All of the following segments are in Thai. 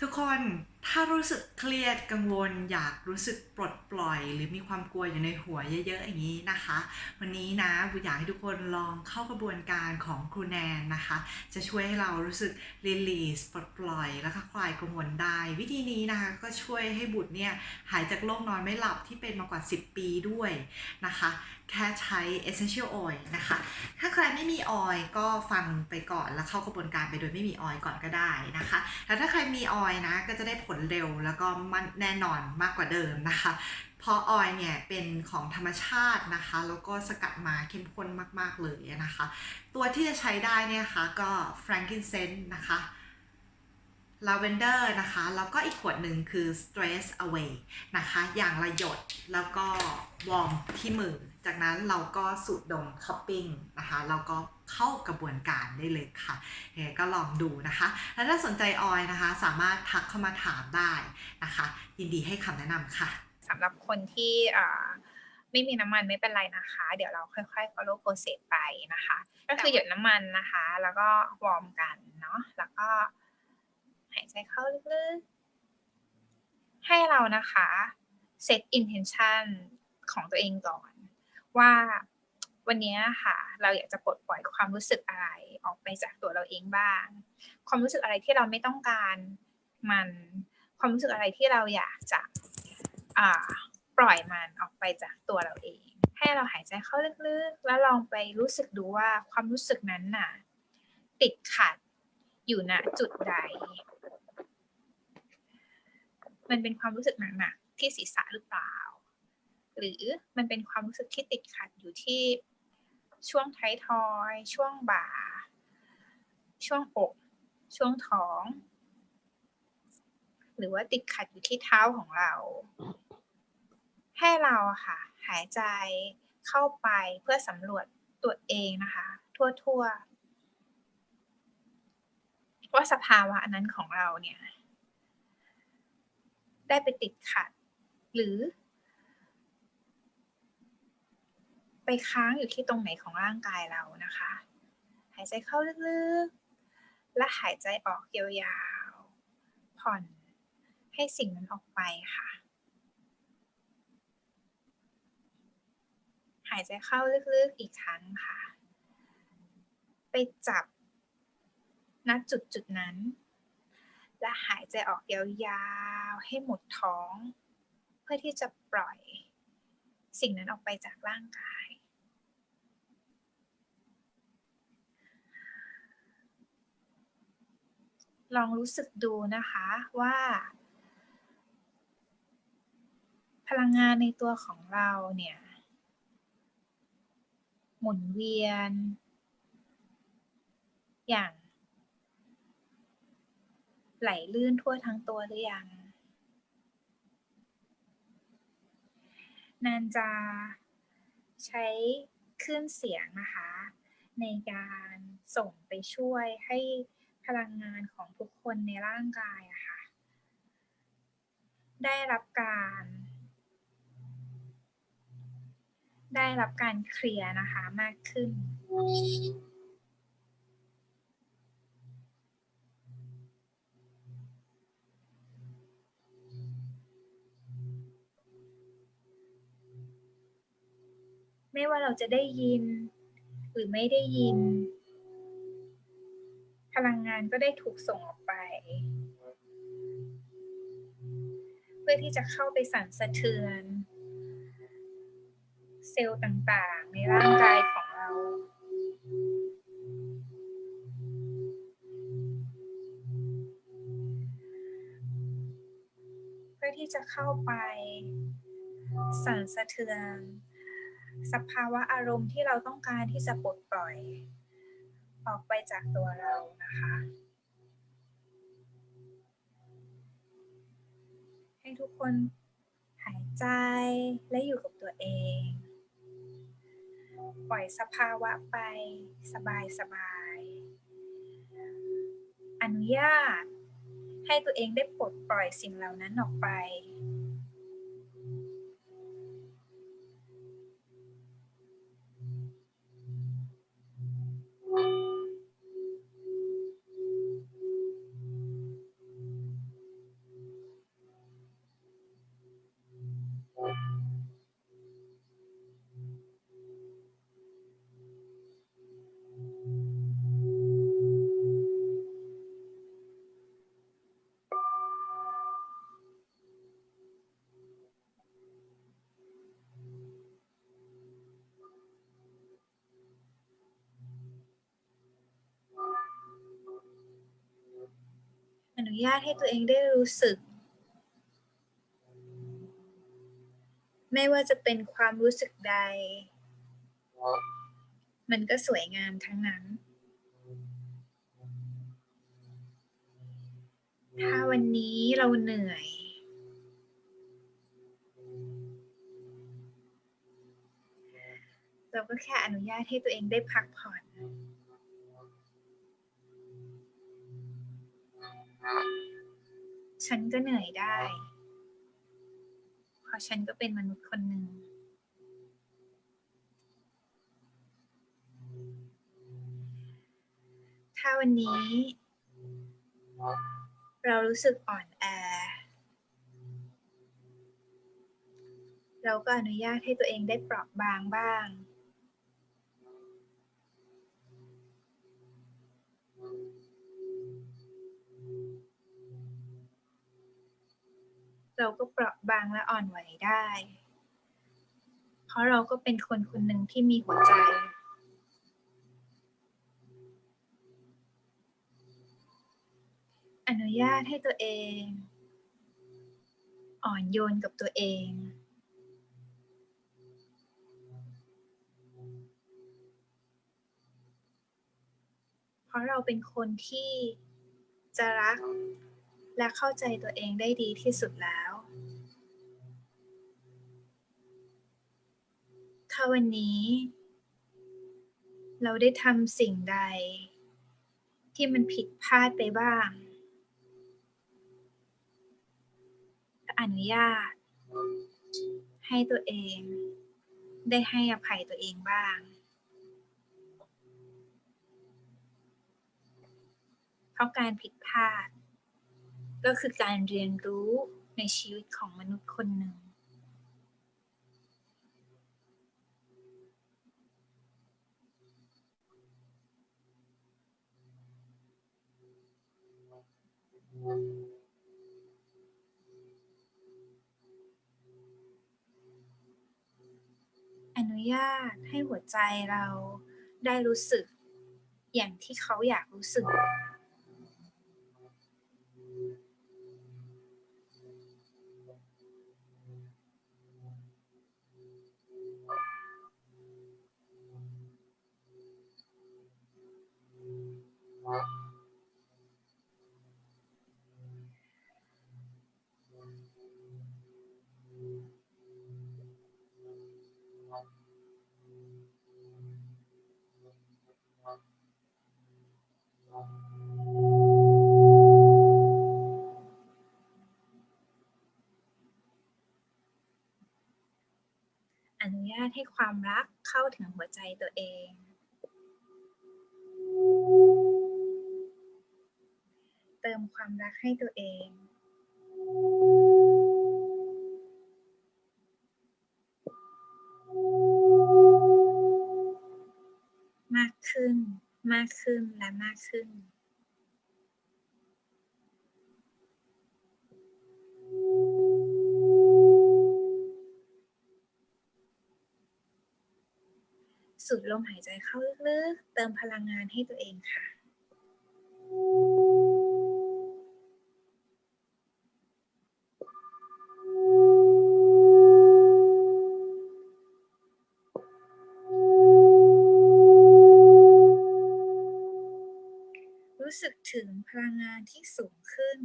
ทุกคน ถ้ารู้สึกเครียดกังวล อยากรู้สึกปลดปล่อย หรือมีความกลัวอยู่ในหัวเยอะๆอย่างนี้นะคะ วันนี้นะบุอยากให้ทุกคนลองเข้ากระบวนการของครูแนนนะคะ จะช่วยให้เรารู้สึกรีลีสปลดปล่อย แล้วก็คลายกังวลได้ วิธีนี้นะคะก็ช่วยให้บุตรเนี่ยหายจากโรคนอนไม่หลับที่เป็นมากว่า 10 ปีด้วยนะคะ แค่ใช้ essential oil นะคะ ถ้าใครไม่มีออยก็ฟังไปก่อนแล้วเข้ากระบวนการไปโดยไม่มีออยก่อนก็ได้นะคะแต่ถ้าใครมีออยนะก็จะได้ผลเร็วแล้วก็มันแน่นอนมากกว่าเดิมนะคะ เพราะออยเนี่ยเป็นของธรรมชาตินะคะ แล้วก็สกัดมาเข้มข้นมาก ๆ เลยนะคะ ตัวที่จะใช้ได้เนี่ยค่ะก็ frankincense นะคะ lavender นะคะ แล้วก็อีกขวดหนึ่งคือ stress away นะคะ อย่างละหยดแล้วก็วอร์มที่มือ จากนั้นเราก็สูดดมคัพปิ้งนะคะแล้วก็เข้ากระบวนการได้เลยค่ะยังไงก็ลองดูนะคะ แล้วถ้าสนใจออยนะคะ สามารถทักเข้ามาถามได้นะคะ ยินดีให้คำแนะนำค่ะสำหรับคนที่อ่าไม่มีน้ำมันไม่เป็นไรนะคะ เดี๋ยวเราค่อยๆ follow process ไปนะคะ ก็คือหยดน้ำมันนะคะ แล้วก็วอร์มกันเนาะแล้วก็หายใจเข้าลึกๆให้เรานะคะ set intention ของตัวเองก่อน ว่าวันนี้ค่ะ เราอยากจะปลดปล่อยความรู้สึกอะไรออกไปจากตัวเราเองบ้าง ความรู้สึกอะไรที่เราไม่ต้องการมันความรู้สึกอะไรที่เราอยากจะปล่อยมันออกไปจากตัวเราเอง ให้เราหายใจเข้าลึกๆ แล้วลองไปรู้สึกดูว่าความรู้สึกนั้นน่ะ ติดขัดอยู่ณจุดใด มันเป็นความรู้สึกหนักๆที่ศีรษะหรือเปล่า หรือมันเป็นความรู้สึกที่ติดขัดอยู่ที่ช่วงท้ายทอย ช่วงบ่า ช่วงอก ช่วงท้อง หรือว่าติดขัดอยู่ที่เท้าของเรา ให้เราค่ะ หายใจเข้าไปเพื่อสำรวจตัวเองนะคะ ทั่วๆว่าสภาวะนั้นของเราเนี่ย ได้ไปติดขัด หรือ ไปค้างอยู่ที่ตรงไหนของร่างกายเรานะคะ หายใจเข้าลึกๆ และหายใจออกยาวๆ ผ่อนให้สิ่งนั้นออกไปค่ะ หายใจเข้าลึกๆ อีกครั้งค่ะ ไปจับณจุดจุดนั้น และหายใจออกยาวๆ ให้หมดท้อง เพื่อที่จะปล่อย สิ่งนั้นออกไปจากร่างกาย ลองรู้สึกดูนะคะว่า พลังงานในตัวของเราเนี่ย หมุนเวียน อย่าง ไหลลื่นทั่วทั้งตัวหรือยัง นันจะใช้คลื่นเสียงนะคะ ในการส่งไปช่วยให้พลังงานของทุกคนในร่างกายอะค่ะ ได้รับการ ได้รับการเคลียร์นะคะมากขึ้น ไม่ว่าเราจะได้ยิน หรือไม่ได้ยิน พลังงานก็ได้ถูกส่งออกไป เพื่อที่จะเข้าไปสั่นสะเทือน เซลล์ต่างๆ ในร่างกายของเราเพื่อที่จะเข้าไปสั่นสะเทือน สภาวะอารมณ์ที่เราต้องการที่จะปลดปล่อย ออกไปจากตัวเรานะคะ ให้ทุกคนหายใจและอยู่กับตัวเอง ปล่อยสภาวะไปสบายสบายๆอนุญาตให้ตัวเองได้ปลดปล่อยสิ่งเหล่านั้นออกไป นุญาตให้ตัวเองได้รู้สึก ไม่ว่าจะเป็นความรู้สึกใด มันก็สวยงามทั้งนั้น ถ้าวันนี้เราเหนื่อย เราก็แค่อนุญาตให้ตัวเองได้พักผ่อน ฉันก็เหนื่อยได้ เพราะฉันก็เป็นมนุษย์คนหนึ่งถ้าวันนี้ เรารู้สึกอ่อนแอ เราก็อนุญาตให้ตัวเองได้เปราะบางบ้าง เราก็เปราะบางและอ่อนไหวได้ เพราะเราก็เป็นคนคนหนึ่งที่มีหัวใจ อนุญาตให้ตัวเอง อ่อนโยนกับตัวเองเพราะเราเป็นคนที่จะรัก และเข้าใจตัวเองได้ดีที่สุดแล้ว ถ้าวันนี้ เราได้ทำสิ่งใด ที่มันผิดพลาดไปบ้างอนุญาต ให้ตัวเอง ได้ให้อภัยตัวเองบ้าง เพราะการผิดพลาด ก็คือการเรียนรู้ในชีวิตของมนุษย์คนหนึ่ง อนุญาตให้หัวใจเราได้รู้สึกอย่างที่เขาอยากรู้สึก ความรักเข้าถึงหัวใจตัวเอง เติมความรักให้ตัวเอง มากขึ้น มากขึ้นและมากขึ้น สูดลมหายใจเข้าลึกๆ เติมพลังงานให้ตัวเองค่ะ รู้สึกถึงพลังงานที่สูงขึ้น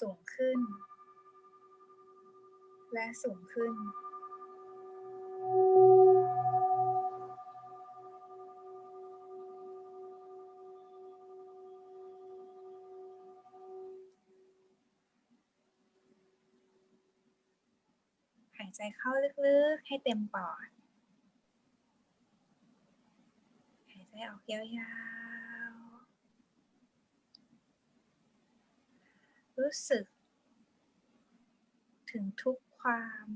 สูงขึ้น และสูงขึ้น ใจเข้าลึกๆ ให้เต็มปอด หายใจออกยาวๆ รู้สึก ถึงทุกความ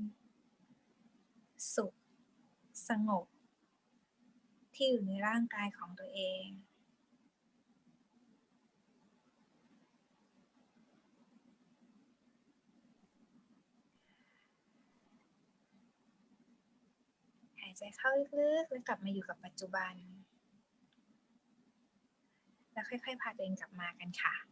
สุข สงบ ที่อยู่ในร่างกายของตัวเองายใจเข้าลึกๆ แล้วกลับมาอยู่กับปัจจุบันแแล้วค่อยๆ พาตัวเองกลับมากันค่ะ